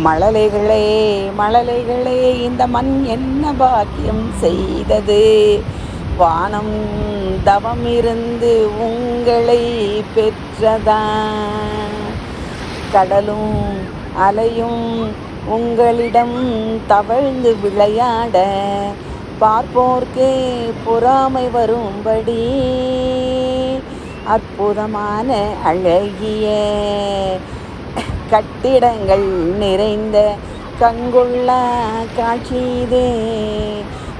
மழலைகளே மழலைகளே இந்த மண் என்ன பாக்கியம் செய்தது? வானம் தவம் இருந்து உங்களை பெற்றதா? கடலும் அலையும் உங்களிடம் தவழ்ந்து விளையாட பார்ப்போர்க்கே பொறாமை வரும்படி அற்புதமான அழகிய கட்டிடங்கள் நிறைந்த கங்குள்ள காட்சிதே.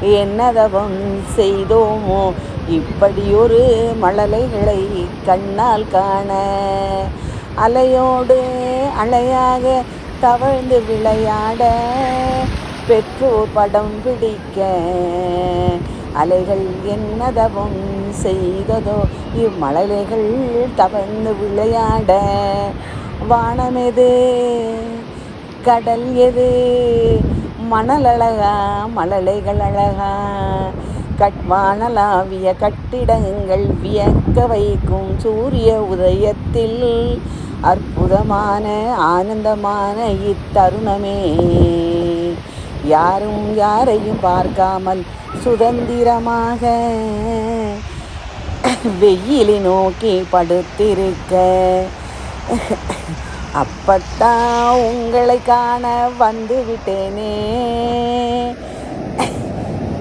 என்னதவம் செய்தோமோ? இப்படியொரு மழலைகளை கண்ணால் காண. அலையோடு அலையாக தவழ்ந்து விளையாட பெற்றோர் படம் பிடிக்க. அலைகள் என்னதவம் செய்ததோ? இம்மழலைகள் தவழ்ந்து விளையாட. வானம் எது கடல் எது மணல் அழகா மழலைகள் அழகா. கட் வானலாவிய கட்டிடங்கள் வியக்க வைக்கும் சூரிய உதயத்தில் அற்புதமான ஆனந்தமான இத்தருணமே. யாரும் யாரையும் பார்க்காமல் சுதந்திரமாக வெயிலை நோக்கி படுத்திருக்க அப்பத்தான் உங்களை காண வந்து விட்டேனே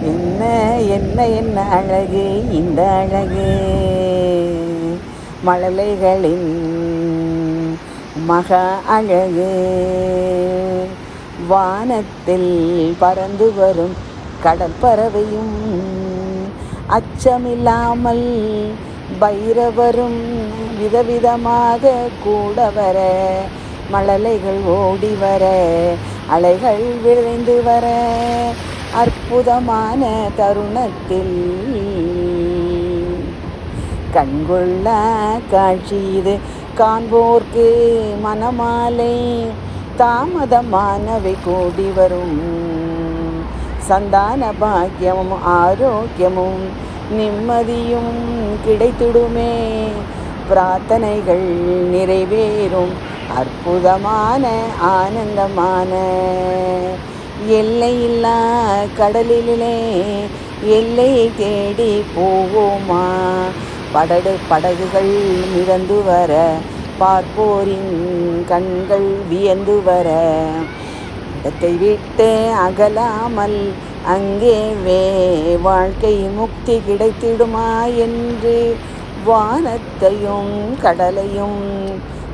என்ன என்ன என்ன அழகு இந்த அழகு. மழலைகளின் மக அழகு. வானத்தில் பறந்து வரும் கடற்பறவையும் அச்சமில்லாமல் பைரவரும் விதவிதமாக கூட வர மழலைகள் ஓடி வர அலைகள் விரைந்து வர அற்புதமான தருணத்தில் கண்கொள்ள காட்சி இது. காண்போர்க்கு மனமாலை தாமதமானவை கூடி வரும். சந்தான பாக்கியமும் ஆரோக்கியமும் நிம்மதியும் கிடைத்திடுமே. பிரார்த்தனைகள் நிறைவேறும். அற்புதமான ஆனந்தமான. எல்லையில்லா கடலிலே எல்லையை தேடி போவோமா? படகு படகுகள் மிதந்து வர. பார்ப்போரின் கண்கள் வியந்து வர. இடத்தை விட்டு அகலாமல் அங்கே வே வாழ்க்கை முக்தி கிடைத்திடுமா என்று வானத்தையும் கடலையும்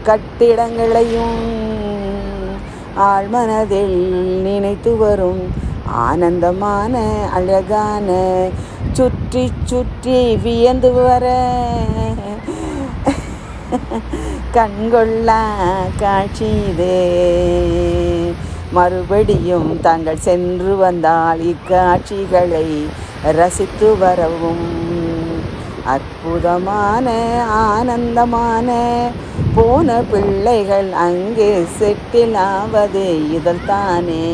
கட்டிடங்களையும் ஆழ்மனதில் நினைத்து வரும். ஆனந்தமான அழகான சுற்றி சுற்றி வியந்து வர கண்கொள்ளா காட்சி இதே. மறுபடியும் தாங்கள் சென்று வந்தால் இக்காட்சிகளை ரசித்து வரவும். அற்புதமான ஆனந்தமான போன பிள்ளைகள் அங்கே செட்டில் ஆவது இதழ்தானே.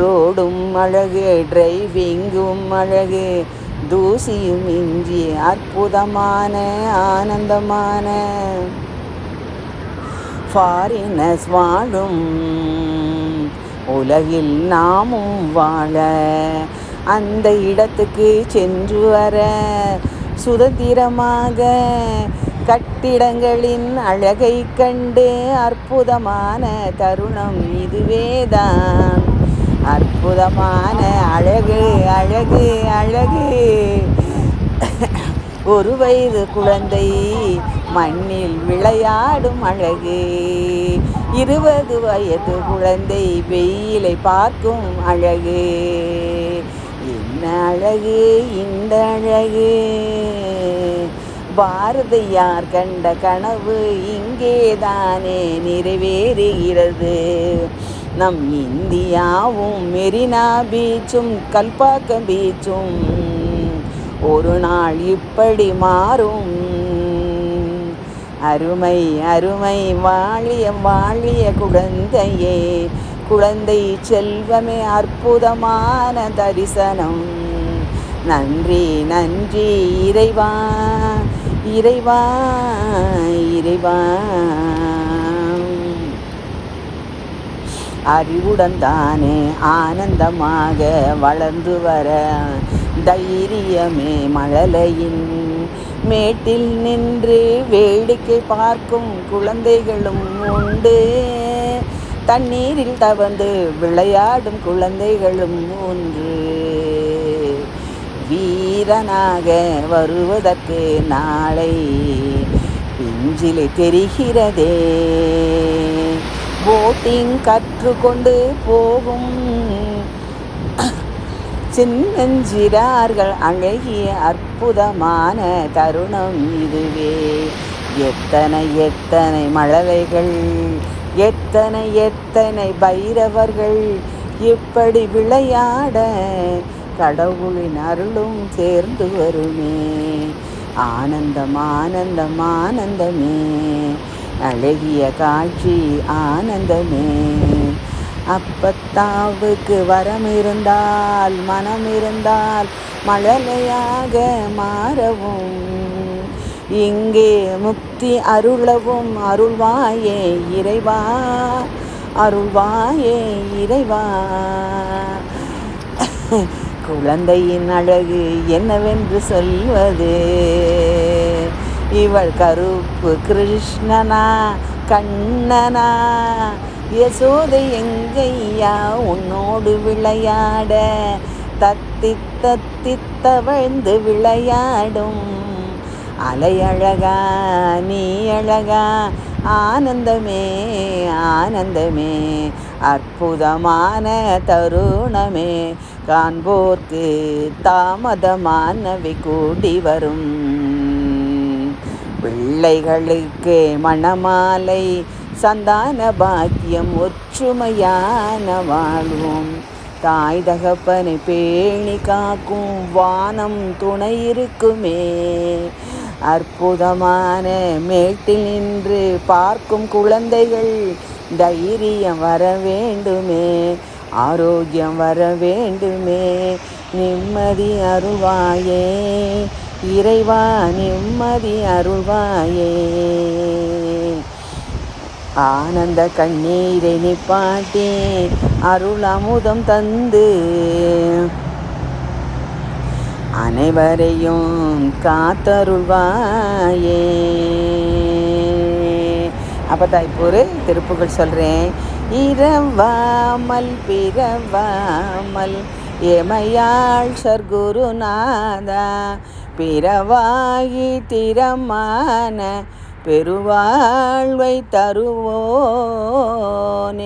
ரோடும் அழகு டிரைவிங்கும் அழகு தூசியும் இன்றி அற்புதமான ஆனந்தமான. ஃபாரினஸ் வாழும் உலகில் நாமும் வாழ அந்த இடத்துக்கு சென்று வர சுதந்திரமாக கட்டிடங்களின் அழகை கண்டு அற்புதமான தருணம் இதுவேதான். அற்புதமான அழகு அழகு அழகு. ஒரு வயது குழந்தை மண்ணில் விளையாடும் அழகு. இருபது வயது குழந்தை வெயிலை பார்க்கும் அழகு. என்ன அழகு இந்த அழகு. பாரதியார் கண்ட கனவு இங்கேதானே நிறைவேறுகிறது. நம் இந்தியாவும் மெரினா பீச்சும் கல்பாக்கம் பீச்சும். ஒரு நாள் இப்படி மாறும். அருமை அருமை வாழிய வாழிய குழந்தையே குழந்தை செல்வமே அற்புதமான தரிசனம். நன்றி நன்றி இறைவா இறைவா இறைவா. அறிவுடன் தானே ஆனந்தமாக வளர்ந்து வர தைரியமே மழலையின் மேட்டில் நின்று வேடிக்கை பார்க்கும் குழந்தைகளும் உண்டு. தண்ணீரில் தவந்து விளையாடும் குழந்தைகளும் ஒன்று வீரனாக வருவதற்கு நாளை பிஞ்சிலே தெரிகிறதே. போட்டிங் கற்றுக்கொண்டு போகும் சின்னஞ்சிறார்கள். அழகிய அற்புதமான தருணம் இதுவே. எத்தனை எத்தனை மழலைகள் எத்தனை எத்தனை பைரவர்கள் இப்படி விளையாட கடவுளின் அருளும் சேர்ந்து வருமே. ஆனந்தம் ஆனந்தம் ஆனந்தமே. அழகிய காட்சி ஆனந்தமே. அப்பத்தாவுக்கு வரம் இருந்தால் மனம் இருந்தால் மழலையாக மாறவும். இங்கே முக்தி அருளவும் அருள்வாயே இறைவா அருள்வாயே இறைவா. குழந்தையின் அழகு என்னவென்று சொல்வது? இவள் கருப்பு கிருஷ்ணனா கண்ணனா யசோதை எங்கையா உன்னோடு விளையாட தத்தி தத்தி தவழ்ந்து விளையாடும். அலையழகா நீ அழகா? ஆனந்தமே ஆனந்தமே. அற்புதமான தருணமே. காண்போர்க்கு தாமதமானவை கூடி வரும். பிள்ளைகளுக்கு மணமாலை சந்தான பாக்கியம் ஒற்றுமையான வாழ்வோம். தாய் தகப்பனை பேணி காக்கும் வானம் துணை இருக்குமே. அற்புதமான மேட்டில் நின்று பார்க்கும் குழந்தைகள் தைரியம் வர வேண்டுமே. ஆரோக்கியம் வர வேண்டுமே. நிம்மதி அருள்வாயே. இறைவா நிம்மதி அருள்வாயே. ஆனந்த கண்ணீரை நிப்பாட்டி அருள் அமுதம் தந்து. அனைவரையும் காத்தருள்வாயே. அப்போ தான் இப்போ ஒரு திருப்புகள் சொல்கிறேன் இரவாமல் பிறவாமல் எமையாள் சர்க்குருநாதா பிறவாகி திறமான பெருவாழ்வை தருவோனே.